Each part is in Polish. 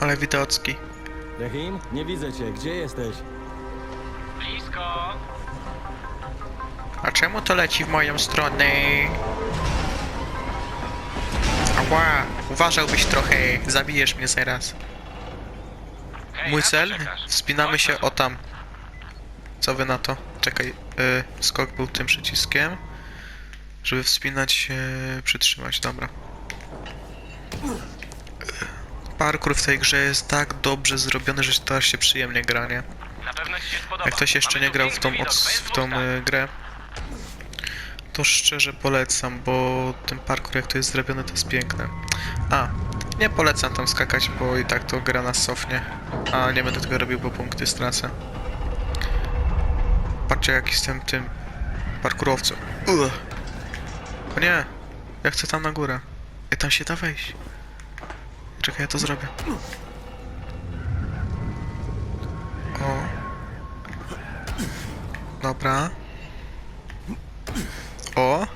Ale widocki. Rahim, nie widzę cię. Gdzie jesteś? Blisko. A czemu to leci w moją stronę? Ała, uważałbyś trochę, zabijesz mnie zaraz. Hej, Mój na co cel? czekasz? Wspinamy Chodź, się o tam. Co wy na to? Czekaj, y, skok był tym przyciskiem. Żeby wspinać się, przytrzymać, dobra. Parkour w tej grze jest tak dobrze zrobiony, że to aż się przyjemnie gra, nie? Na pewno ci się spodoba. Jak ktoś jeszcze nie grał w tą, od, w tą y, grę, to szczerze polecam, bo ten parkour jak to jest zrobiony to jest piękne. A, nie polecam tam skakać, bo i tak to gra nas cofnie. A nie będę tego robił, bo punkty stracę. Patrzcie jak jestem tym parkurowcą. Ugh. O nie, ja chcę tam na górę. I tam się da wejść. Czekaj, ja to zrobię. O. Dobra. O.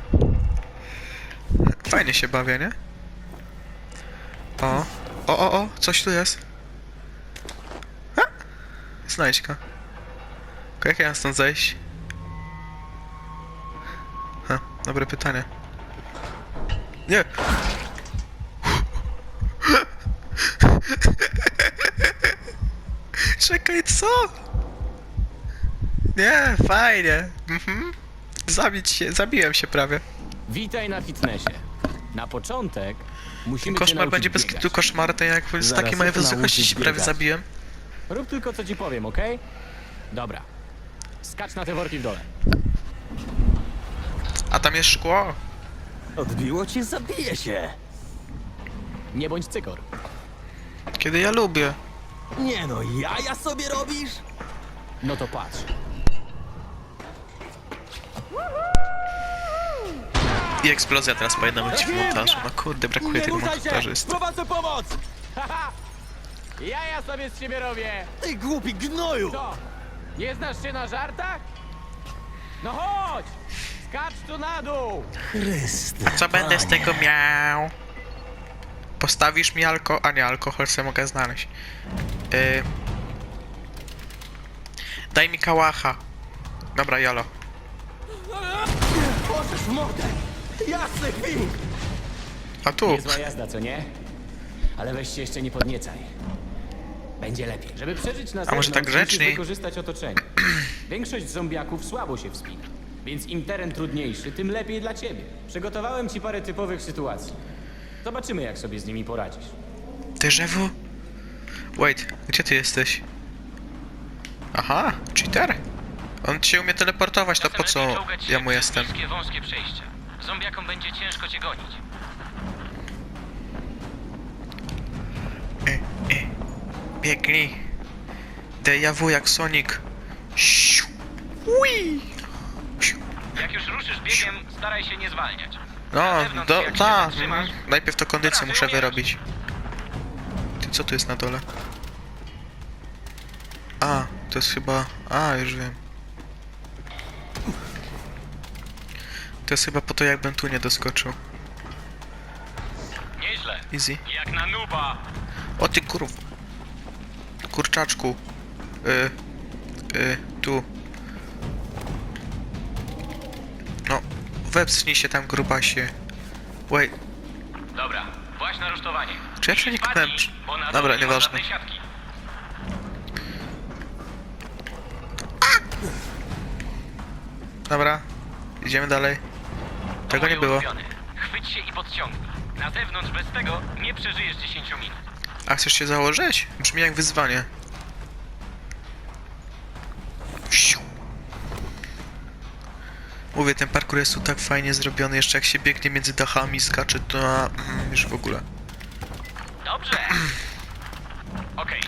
Fajnie się bawię, nie? O. O, o, o, coś tu jest. A! Znajdźka. Jak ja stąd zejść? Ha, dobre pytanie. Nie! Czekaj, co? Nie, fajnie. Mhm. Zabić się, zabiłem się prawie. Witaj na fitnessie. Na początek musimy cię Koszmar nauczyć będzie bez biegać. kitu koszmarny, jak z Zaraz takiej cię wysokości się prawie biegać. zabiłem. Rób tylko co ci powiem, okej? Dobra. Skacz na te worki w dole. A tam jest szkło. Odbiło cię, zabije się. Nie bądź cykor. Kiedy ja lubię. Nie no, jaja sobie robisz? No to patrz. I eksplozja teraz po jednym ci w montażu. No kurde, brakuje tego montażysty. Prowadzę pomoc! Jaja sobie z ciebie robię! Ty głupi gnoju! Co? Nie znasz się na żartach? No chodź! Skacz tu na dół! Co będę z tego miał? Postawisz mi alko... A nie, alkohol sobie mogę znaleźć. Yy... Daj mi kałacha. Dobra, jolo. Możesz w mordę! Jasny! A tu. Niezła jazda, co nie? Ale weź się jeszcze nie podniecaj. Będzie lepiej. Żeby przeżyć na A może tak grzeczniej? wykorzystać otoczenie. Większość zombiaków słabo się wspina. Więc im teren trudniejszy, tym lepiej dla ciebie. Przygotowałem ci parę typowych sytuacji. Zobaczymy, jak sobie z nimi poradzisz. Drzewo? Wait, gdzie ty jesteś? Aha, cheater? On się umie teleportować, to po co ja mu jestem? Wąskie, wąskie przejścia. Zombiakom będzie ciężko cię gonić. E, e. Biegnij. Dejawu jak Sonic. Siu. Ui. Jak już ruszysz biegiem, staraj się nie zwalniać. No, do, ta. Najpierw to kondycję muszę wyrobić. Ty, co tu jest na dole? A, to jest chyba... A, już wiem. To jest chyba po to, jakbym tu nie doskoczył. Nieźle. Easy. Jak na nuba. O ty kurw... Kurczaczku. Y... Y... Tu. Wepchnij się tam grubasie. Wait, Dobra, właśnie na rusztowanie. Czy ja przeniknąłem? na Dobra, nieważne. dobra. Idziemy dalej. Tego nie było. Chwyć się i podciągnij. Na zewnątrz bez tego nie przeżyjesz 10 minut. A chcesz się założyć? Brzmi jak wyzwanie. Siu. Mówię, ten parkour jest tu tak fajnie zrobiony, jeszcze jak się biegnie między dachami, skacze, to mm, już w ogóle. Dobrze. Okej.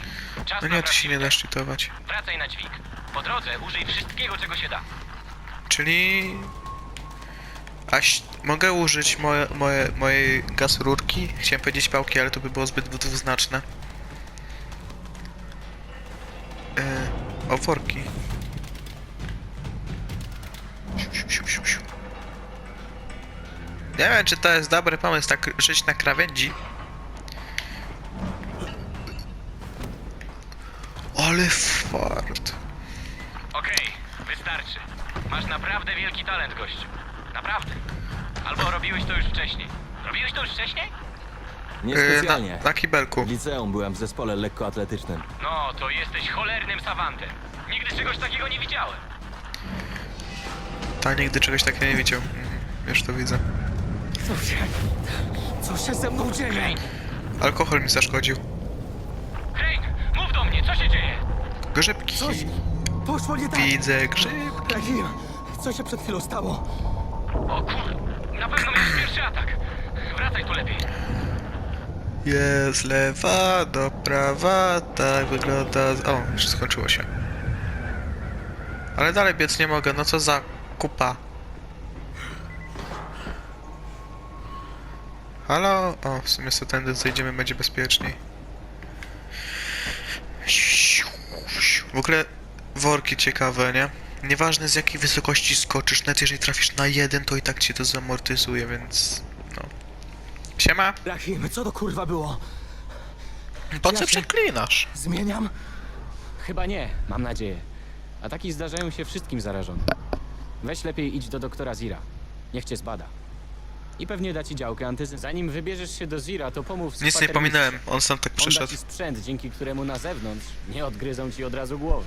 Czas No na nie, tu się nie da szczytować. Wracaj na dźwig. Po drodze użyj wszystkiego, czego się da. Czyli... Aś... Mogę użyć moje, moje, mojej gaz rurki? Chciałem powiedzieć pałki, ale to by było zbyt dwuznaczne. Yy, o, worki. Nie wiem, czy to jest dobry pomysł, tak żyć na krawędzi. Ale fart. Okej, wystarczy. Masz naprawdę wielki talent, gościu. Naprawdę. Albo robiłeś to już wcześniej. Robiłeś to już wcześniej? Nie Yy, specjalnie. na, na kibelku. W liceum byłem w zespole lekkoatletycznym. No, to jesteś cholernym savantem. Nigdy czegoś takiego nie widziałem. Ta nigdy czegoś takiego nie widział. Mhm, Już to widzę. Co się... Co się ze mną dzieje? Alkohol mi zaszkodził. Crane! Mów do mnie, co się dzieje? Grzybki. Coś poszło nie tak. Widzę grzyb. Rahim, co się przed chwilą stało? O kur... Na pewno miałeś pierwszy atak. Wracaj tu lepiej. Jest lewa do prawa, tak wygląda... O, już skończyło się. Ale dalej biec nie mogę, no co za kupa. Halo? O, w sumie sobie tędy zejdziemy, będzie bezpieczniej. W ogóle worki ciekawe, nie? Nieważne z jakiej wysokości skoczysz, nawet jeżeli trafisz na jeden, to i tak cię to zamortyzuje, więc... No. Siema! Rahim, co to kurwa było? Po co przeklinasz? Zmieniam? Chyba nie, mam nadzieję. Ataki zdarzają się wszystkim zarażonym. Weź lepiej idź do doktora Zira. Niech cię zbada. I pewnie da ci działkę antyzy. Zanim wybierzesz się do Zira, to pomów z Nic nie kwatermistrzem. pominąłem, on sam tak On da przyszedł. ci sprzęt, dzięki któremu na zewnątrz nie odgryzą ci od razu głowy.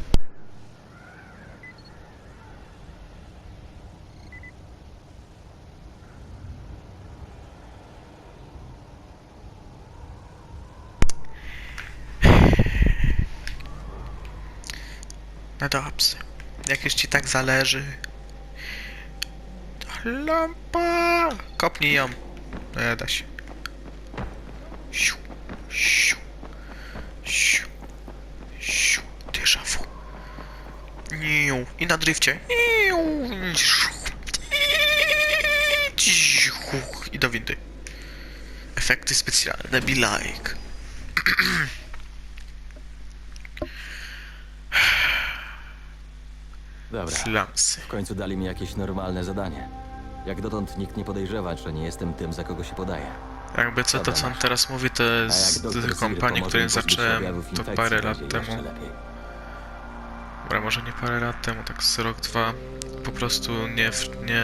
No dobrze. Jak już ci tak zależy. Lampa! Kopnij ją. No nie da się. Siu, siu, siu, siu. Déjà vu. Niu. I na drifcie. Niu. I do windy. Efekty specjalne, be like. Dobra, Flamsy. w końcu dali mi jakieś normalne zadanie. Jak dotąd nikt nie podejrzewa, że nie jestem tym, za kogo się podaję. Jakby co, to co on teraz mówi, to jest z kompanii, której zacząłem to parę lat temu. Dobra, może nie parę lat temu, tak z rok, dwa. Po prostu nie, nie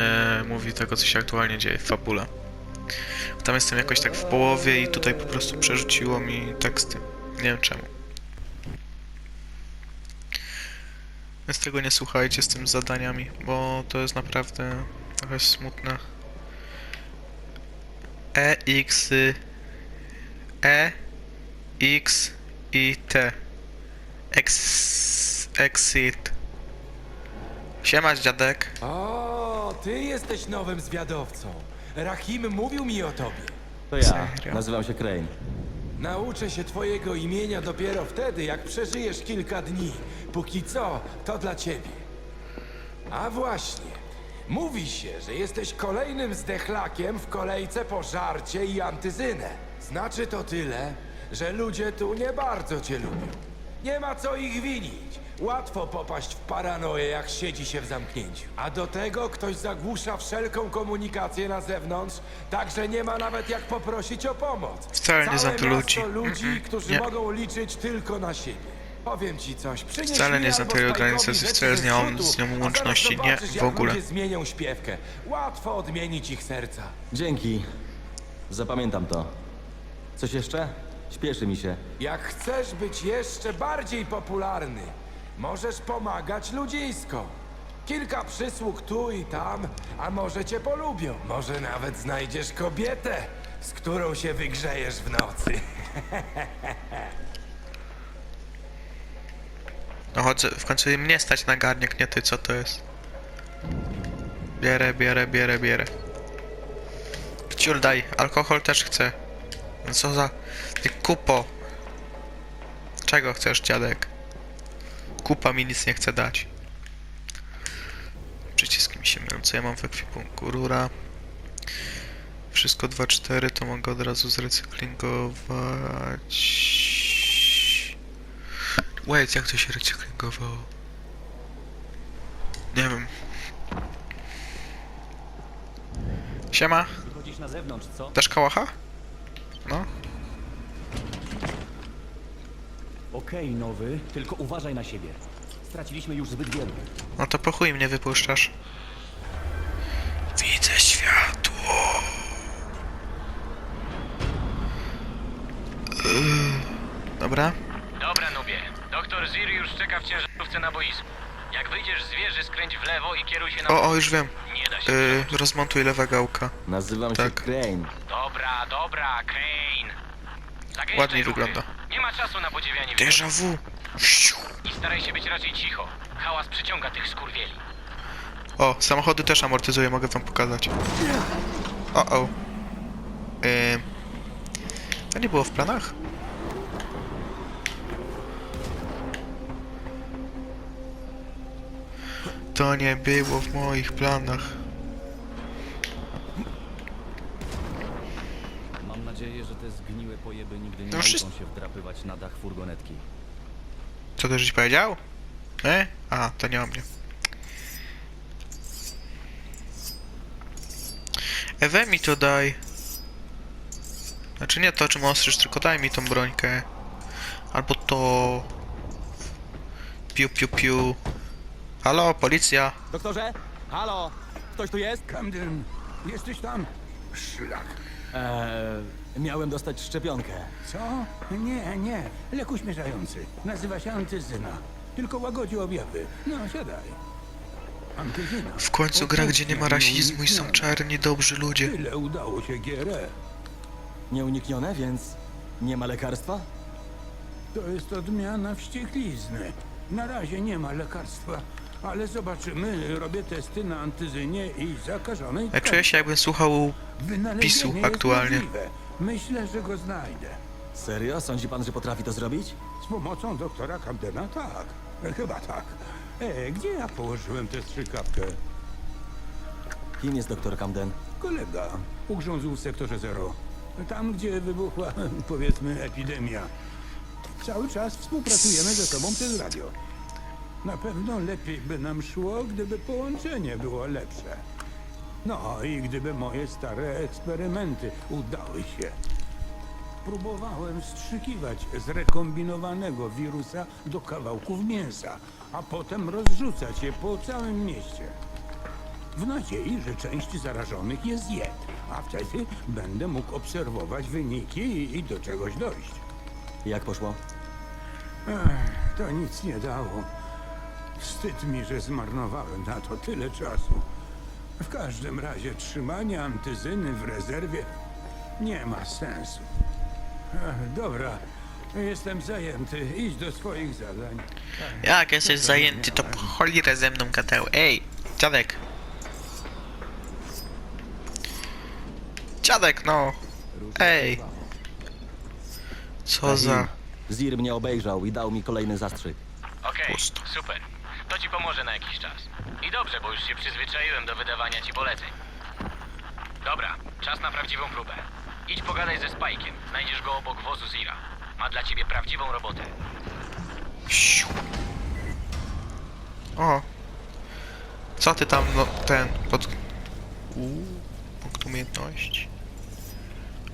mówi tego, co się aktualnie dzieje w fabule. Tam jestem jakoś tak w połowie i tutaj po prostu przerzuciło mi teksty. Nie wiem czemu. Więc tego nie słuchajcie z tym zadaniami, bo to jest naprawdę trochę smutne. E, X, E, X i T. Ex... Exit. Siema, dziadek. O, ty jesteś nowym zwiadowcą. Rahim mówił mi o tobie. To ja, Serio? nazywam się Crane. Nauczę się twojego imienia dopiero wtedy, jak przeżyjesz kilka dni. Póki co, to dla ciebie. A właśnie, mówi się, że jesteś kolejnym zdechlakiem w kolejce po żarcie i antyzynę. Znaczy to tyle, że ludzie tu nie bardzo cię lubią. Nie ma co ich winić. Łatwo popaść w paranoję, jak siedzi się w zamknięciu. A do tego ktoś zagłusza wszelką komunikację na zewnątrz, także nie ma nawet jak poprosić o pomoc. Wcale nie znam tu ludzi. ludzi, Mhm. którzy Nie. mogą liczyć tylko na siebie. Powiem ci coś. Przynieś Wcale mi nie znam albo Spike'owi organizacji, rzeczy wcale nie mam z nią a zaraz łączności, nie, zobaczysz, w jak ogóle. Ludzie zmienią śpiewkę. Łatwo odmienić ich serca. Dzięki. Zapamiętam to. Coś jeszcze? Śpieszy mi się. Jak chcesz być jeszcze bardziej popularny, możesz pomagać ludzisko. Kilka przysług tu i tam, a może cię polubią. Może nawet znajdziesz kobietę, z którą się wygrzejesz w nocy. No chodzę, w końcu mnie stać na garniak, nie ty, co to jest. Bierę, bierę, bierę, bierę. Ciul daj, alkohol też chcę. No co za... Ty kupo. Czego chcesz, dziadek? Kupa mi nic nie chce dać. Przyciski mi się mylą, co ja mam w ekwipunku? Rura. Wszystko 2-4 to mogę od razu zrecyklingować. Wait, jak to się recyklingowało? Nie wiem. Siema, Wychodzisz na zewnątrz, co? dasz kałacha? No. Okej, nowy, tylko uważaj na siebie. Straciliśmy już zbyt wielu. No to po chuj mnie wypuszczasz. Widzę światło. Dobra. Dobra. Doktor Zir już czeka w ciężarówce na boisku. Jak wyjdziesz z wieży, skręć w lewo i kieruj się na... O, o, już wiem. Nie da się... Yy, rozmontuj lewe gałka. Nazywam Tak. się Crane. Dobra, dobra, Crane. Zagęszczaj Ładniej ruchy. wygląda. Nie ma czasu na podziwianie. Déjà vu. I staraj się być raczej cicho. Hałas przyciąga tych skurwieli. O, samochody też amortyzuję, mogę wam pokazać. O, o. Yy, to nie było w planach? To nie było w moich planach. Mam nadzieję, że te zgniłe pojeby nigdy nie No nauczą się wdrapywać na dach furgonetki. Co też żeś powiedział? E? A, to nie o mnie. Ewe mi to daj. Znaczy nie to, czym ostrzysz, tylko daj mi tą brońkę. Albo to... Piu, piu, piu. Halo, policja. Doktorze? Halo? Ktoś tu jest? Camden, jesteś tam? Szlak. Eee, miałem dostać szczepionkę. Co? Nie, nie. Lek uśmierzający. Nazywa się antyzyna. Tylko łagodzi objawy. No, siadaj. Antyzyna. W końcu gra, gdzie nie ma rasizmu i są czarni, dobrzy ludzie. Tyle udało się GRE. Nieuniknione, więc nie ma lekarstwa? To jest odmiana wścieklizny. Na razie nie ma lekarstwa, ale zobaczymy. Robię testy na antyzynie i zakażonej Ja czuję się jakbym słuchał PiSu jest aktualnie. możliwe. Myślę, że go znajdę. Serio? Sądzi pan, że potrafi to zrobić? Z pomocą doktora Camdena tak. Chyba tak. E, gdzie ja położyłem tę strzykawkę? Kim jest doktor Camden? Kolega ugrzązł w sektorze zero. Tam, gdzie wybuchła, powiedzmy, epidemia. Cały czas współpracujemy ze sobą przez radio. Na pewno lepiej by nam szło, gdyby połączenie było lepsze. No i gdyby moje stare eksperymenty udały się. Próbowałem wstrzykiwać zrekombinowanego wirusa do kawałków mięsa, a potem rozrzucać je po całym mieście. W nadziei, że część zarażonych je zje, a wtedy będę mógł obserwować wyniki i, i do czegoś dojść. Jak poszło? Ech, to nic nie dało. Wstyd mi, że zmarnowałem na to tyle czasu. W każdym razie trzymanie antyzyny w rezerwie nie ma sensu. Dobra, jestem zajęty. Idź do swoich zadań. Jak jesteś zajęty, to po cholerę ze mną gadał. Ej, dziadek. Dziadek, no. Ej. Co za... Zir mnie obejrzał i dał mi kolejny zastrzyk. Okej, Pusto. super. To ci pomoże na jakiś czas. I dobrze, bo już się przyzwyczaiłem do wydawania ci poleceń. Dobra, czas na prawdziwą próbę. Idź pogadaj ze Spajkiem. Znajdziesz go obok wozu Zira. Ma dla ciebie prawdziwą robotę. Siu. O. Co ty tam, no, ten, pod... Uuu, punkt umiejętności.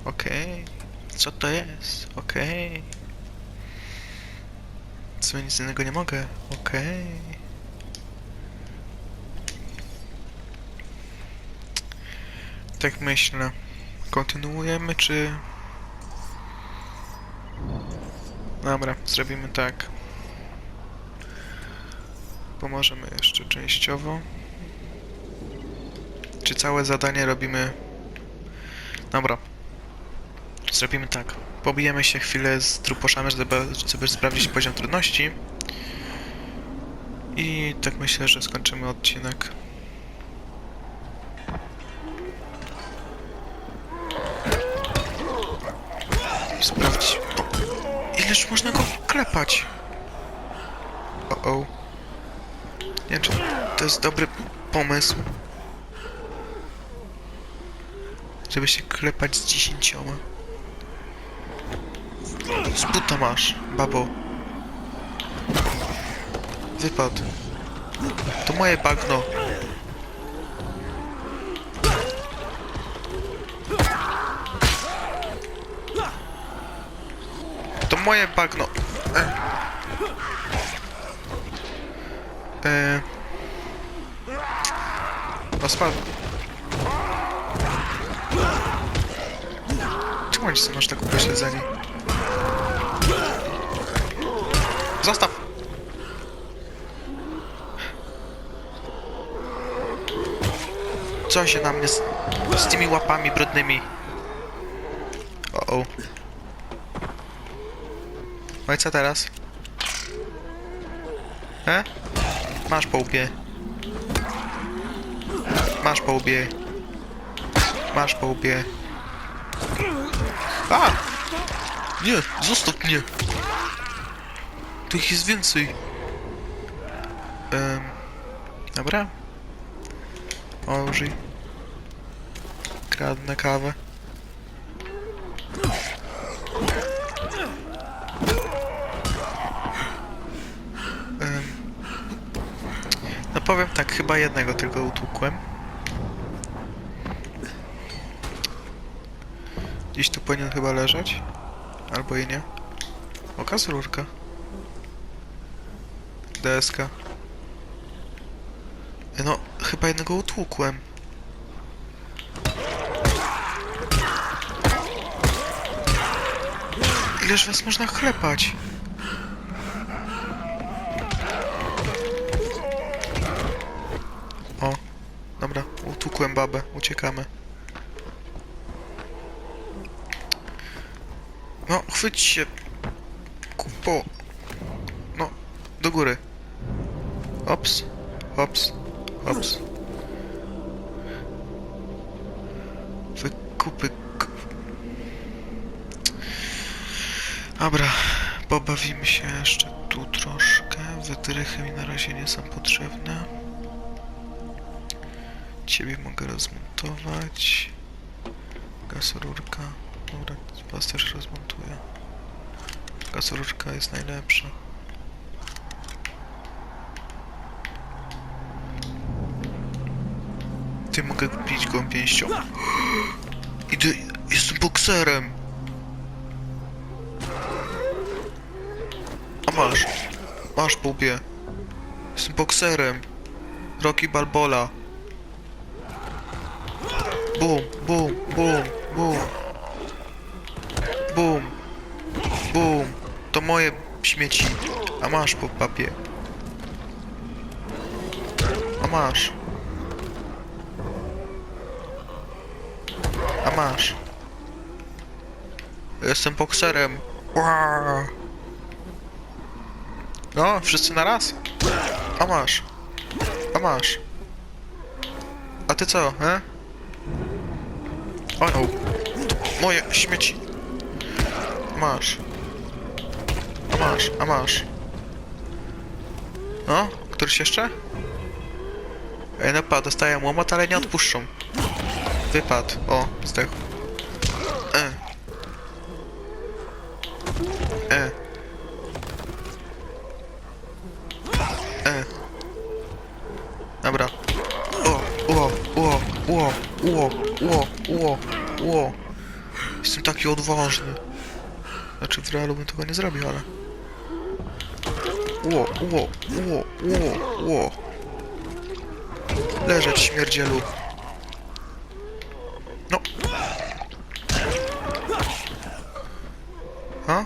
Okej. Co to jest? Okej. Co, nic innego nie mogę? Okej. Tak myślę. Kontynuujemy, czy... Dobra, zrobimy tak. Pomożemy jeszcze częściowo. Czy całe zadanie robimy... Dobra. Zrobimy tak. Pobijemy się chwilę z truposzami, żeby, sprawdzić poziom trudności. I tak myślę, że skończymy odcinek. Klepać? O, o. Nie wiem, czy to jest dobry pomysł. Żeby się klepać z dziesięcioma. Z buta masz, babo. Wypad. To moje bagno. To moje bagno. E. O, spadł. Czemu oni są aż tak upośledzeni? Zostaw! Co się na mnie z, z tymi łapami brudnymi? O, o. No i co teraz? E? Masz po łbie. Masz po łbie. Masz po łbie. A! Nie, zostaw mnie! Tu ich jest więcej. Um, dobra. Położyj. Kradnę kawę. Powiem tak, chyba jednego tylko utłukłem. Gdzieś tu powinien chyba leżeć. Albo i nie. Okaz rurka. Deska. E, No, chyba jednego utłukłem. Ileż was można chlepać? O, utłukłem babę, uciekamy. No, chwyć się. Kupo. No, do góry. Ops, ops, ops. Wykupy. Dobra, pobawimy się jeszcze tu troszkę. Wytrychy mi na razie nie są potrzebne. Ciebie mogę rozmontować. Gasorurka. Dobra, was też rozmontuję. Gasorurka jest najlepsza. Ty mogę bić go pięścią. Idę, jestem bokserem. A masz. Masz po łbie. Jestem bokserem. Rocky Balbola. Bum, bum, bum, bum. Bum. Bum. To moje śmieci. A masz po papie. A masz. A masz. Jestem bokserem. No, wszyscy na raz. A masz. A masz. A ty co, he? O no. Moje śmieci. Masz. A masz, a masz. No, któryś jeszcze? Ej, no pa, dostaję łomot, ale nie odpuszczą. Wypadł. O, zdechł. E. E. E. Dobra. O, o, o, o, o, o, o, o. Jestem taki odważny. Znaczy w realu bym tego nie zrobił, ale... Ło, ło, ło, ło, ło. Leżeć śmierdzielu. No. A?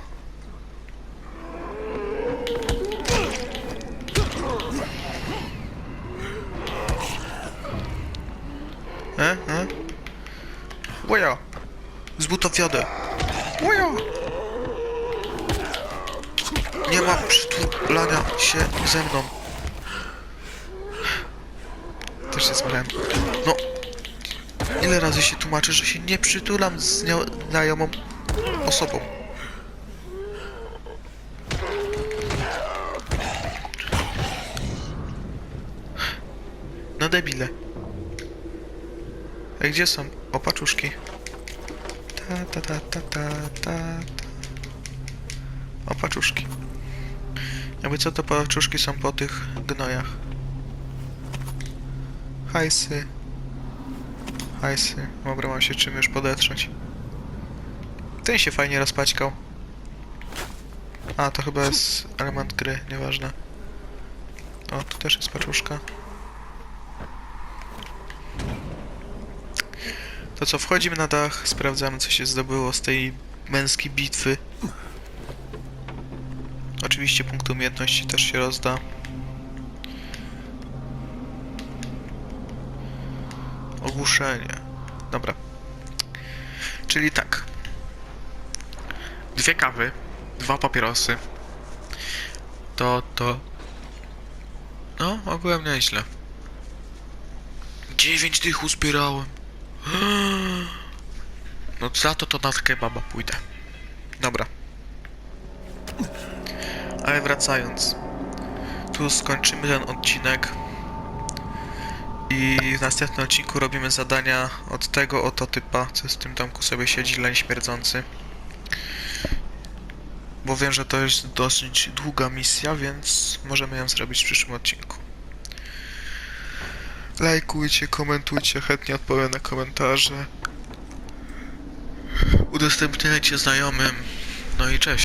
E? E? Łoja! Z butów wiodę. Łoja! Nie ma przytulania się ze mną. Też się zmylałem. No. Ile razy się tłumaczy, że się nie przytulam z znajomą osobą. No debile. A gdzie są opaczuszki? Ta ta ta ta ta ta. Opaczuszki. Jakby co to paczuszki są po tych gnojach. Hajsy. Hajsy. Dobra, mam się czym już podetrzeć. Ten się fajnie rozpaćkał. A, to chyba jest element gry, nieważne. O, tu też jest paczuszka. To co, wchodzimy na dach, sprawdzamy co się zdobyło z tej męskiej bitwy. Oczywiście punkt umiejętności też się rozda. Ogłuszenie. Dobra. Czyli tak. Dwie kawy, dwa papierosy. To, to... No, ogółem nieźle. Dziewięć tych uzbierałem. No za to to na kebaba pójdę. Dobra. Ale wracając. Tu skończymy ten odcinek. I w następnym odcinku robimy zadania od tego oto typa, co z tym domku sobie siedzi, leń śmierdzący. Bo wiem, że to jest dosyć długa misja, więc możemy ją zrobić w przyszłym odcinku. Lajkujcie, komentujcie, chętnie odpowiem na komentarze. Udostępniajcie znajomym. No i cześć.